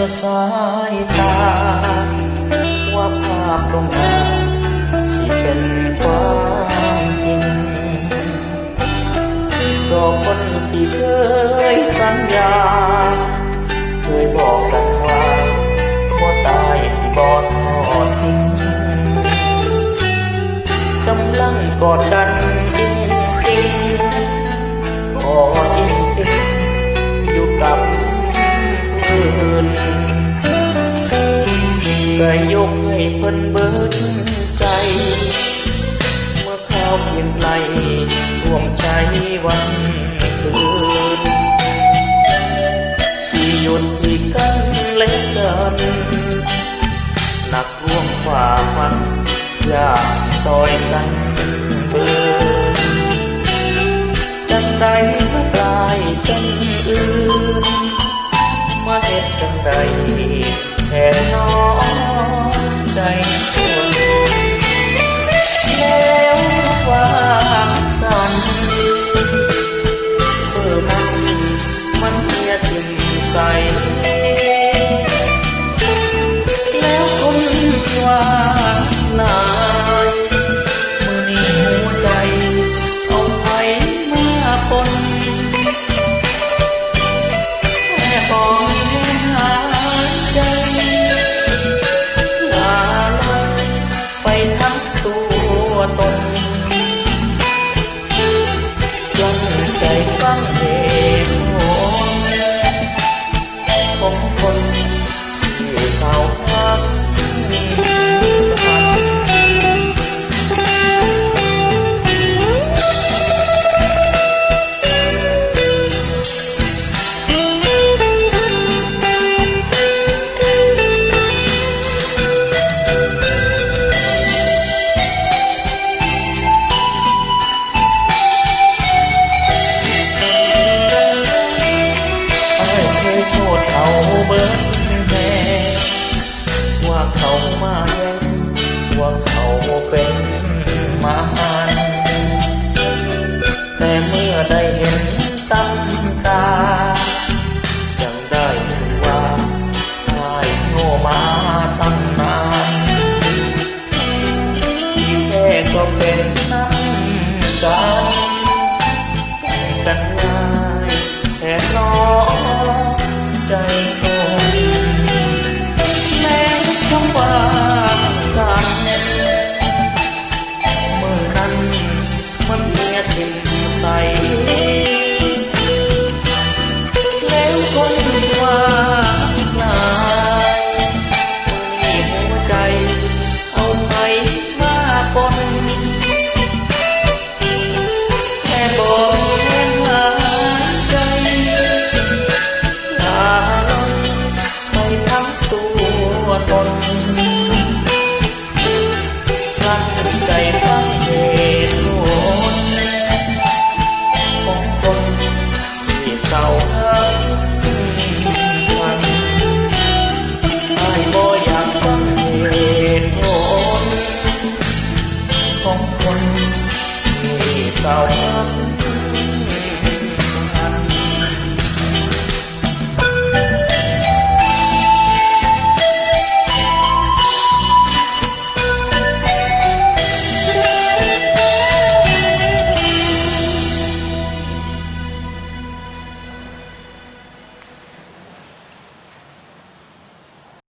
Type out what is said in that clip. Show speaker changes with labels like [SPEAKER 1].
[SPEAKER 1] อสายตา ว่าภาพลงมาสิเป็นความจริงก็คนที่เคยสัญญา ใจ เมื่อข้าวเพียงไกลร่วมใจวันคืนสีหยุดที่กันและกันหนักร่วมฝ่าฟันยากซอยกันเบินจังใดมากลายเป็นอื่นมาเห็ดจังใดแค่น้อง ใจคนแล้วว่ากันเมื่อมันมันเมียทิมใสแล้วคนว่า ตั มาแย่งว่าเขาเป็นมารแต่เมื่อได้เห็นตั้งตาจังได้รู้ว่าไอ้โง่มาตั้งนานที่แท้ก็เป็นน้ำกันกัน ของคนที่สาวรัก